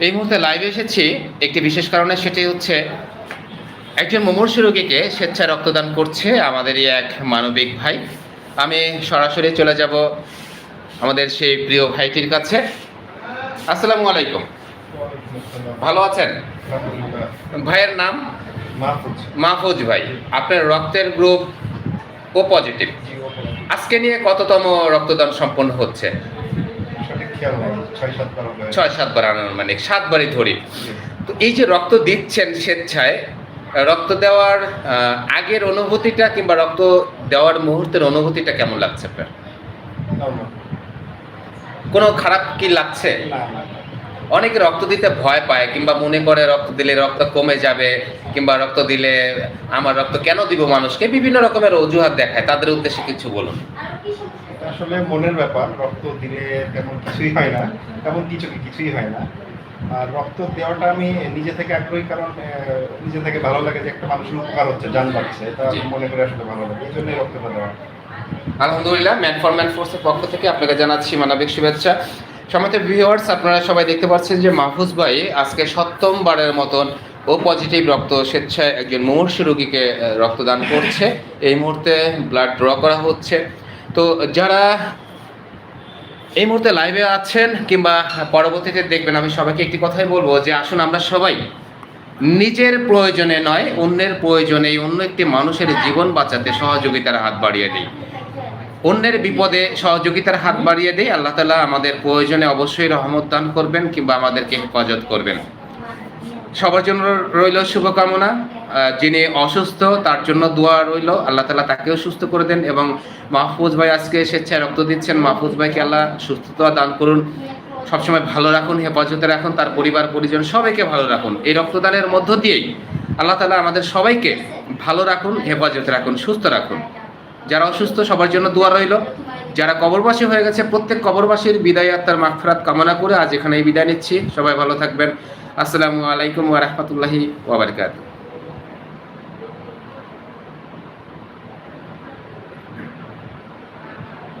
এই মুহূর্তে লাইভে এসেছি। একটি বিশেষ কারণে সেটি হচ্ছে একজন মুমূর্ষু রোগীকে স্বেচ্ছায় রক্তদান করছে আমাদেরই এক মানবিক ভাই। আমি সরাসরি চলে যাব আমাদের সেই প্রিয় ভাইটির কাছে। আসসালামু আলাইকুম। ভালো আছেন? ভাইয়ের নাম? মাহফুজ। ভাই আপনার রক্তের গ্রুপ ও পজিটিভ আজকে নিয়ে কততম রক্তদান সম্পন্ন হচ্ছে? ছয় সাতবার আনুমানিক? সাতবারই ধরি। তো এই যে রক্ত দিচ্ছেন স্বেচ্ছায় রক্ত দেওয়ার আহ, আগের অনুভূতিটা কিংবা রক্ত দেওয়ার মুহূর্তের অনুভূতিটা কেমন লাগছে আপনার? কোনো খারাপ কি লাগছে? অনেকে রক্ত দিতে ভয় পায় কিংবা মনে করে রক্ত দিলে রক্ত কমে যাবে কিংবা রক্ত দিলে আমার রক্ত কেন দিব মানুষকে? বিভিন্ন রকমের অজুহাত দেখায়। তাদের উদ্দেশ্যে কিছু বলুন। আসলে মনের ব্যাপার। রক্ত দিলে তেমন কিছুই হয় না। তেমন কিছু কিছুই হয় না। আর রক্ত দেওয়াটা আমি নিজে থেকে আগ্রহী কারণ নিজে থেকে ভালো লাগে যে একটা মানুষের উপকার হচ্ছে জান বাড়ছে এটা মনে করে আসলে ভালো লাগে। এই জন্যই রক্তটা দেওয়া। আলহামদুলিল্লাহ ম্যান ফর ম্যান ফোর্সের পক্ষ থেকে আপনাকে জানাচ্ছি মানবিক শুভেচ্ছা। সমাতে ভিউয়ার্স আপনারা সবাই দেখতে পাচ্ছেন যে মাহফুজ ভাই আজকে সপ্তমবারের মতন ও পজিটিভ রক্ত স্বেচ্ছায় একজন মুমূর্ষু রোগীকে রক্তদান করছে। এই মুহূর্তে ব্লাড ড্র করা হচ্ছে। তো যারা এই মুহূর্তে লাইভে আছেন কিংবা পরবর্তীতে দেখবেন, আমি সবাইকে একটি কথাই বলব যে আসুন আমরা সবাই নিজের প্রয়োজনে নয়, অন্যের প্রয়োজনে অন্য একটি মানুষের জীবন বাঁচাতে সহযোগিতার হাত বাড়িয়ে দিই। অন্যের বিপদে সহযোগিতার হাত বাড়িয়ে দিই। আল্লাহ তালা আমাদের প্রয়োজনে অবশ্যই রহমত দান করবেন কিংবা আমাদেরকে হেফাজত করবেন। সবার জন্য রইল শুভকামনা। যিনি অসুস্থ, তার জন্য দোয়া রইল। আল্লাহ তালা তাকেও সুস্থ করে দেন এবং মাহফুজ ভাই আজকে স্বেচ্ছায় রক্ত দিচ্ছেন। মাহফুজ ভাইকে আল্লাহ সুস্থতা দান করুন। সবসময় ভালো রাখুন, হেফাজতে রাখুন, তার পরিবার, পরিজন সবাইকে ভালো রাখুন। এই রক্তদানের মধ্য দিয়েই আল্লাহ তালা আমাদের সবাইকে ভালো রাখুন, হেফাজতে রাখুন, সুস্থ রাখুন। যারা অসুস্থ, সবার জন্য দোয়া রইল। যারা কবরবাসী হয়ে গেছে, প্রত্যেক কবরবাসীর বিদায় আত্মার মাগফিরাত কামনা করে আজ এখানে বিদায় নিচ্ছি। সবাই ভালো থাকবেন। আসসালামু আলাইকুম ওয়া রাহমাতুল্লাহি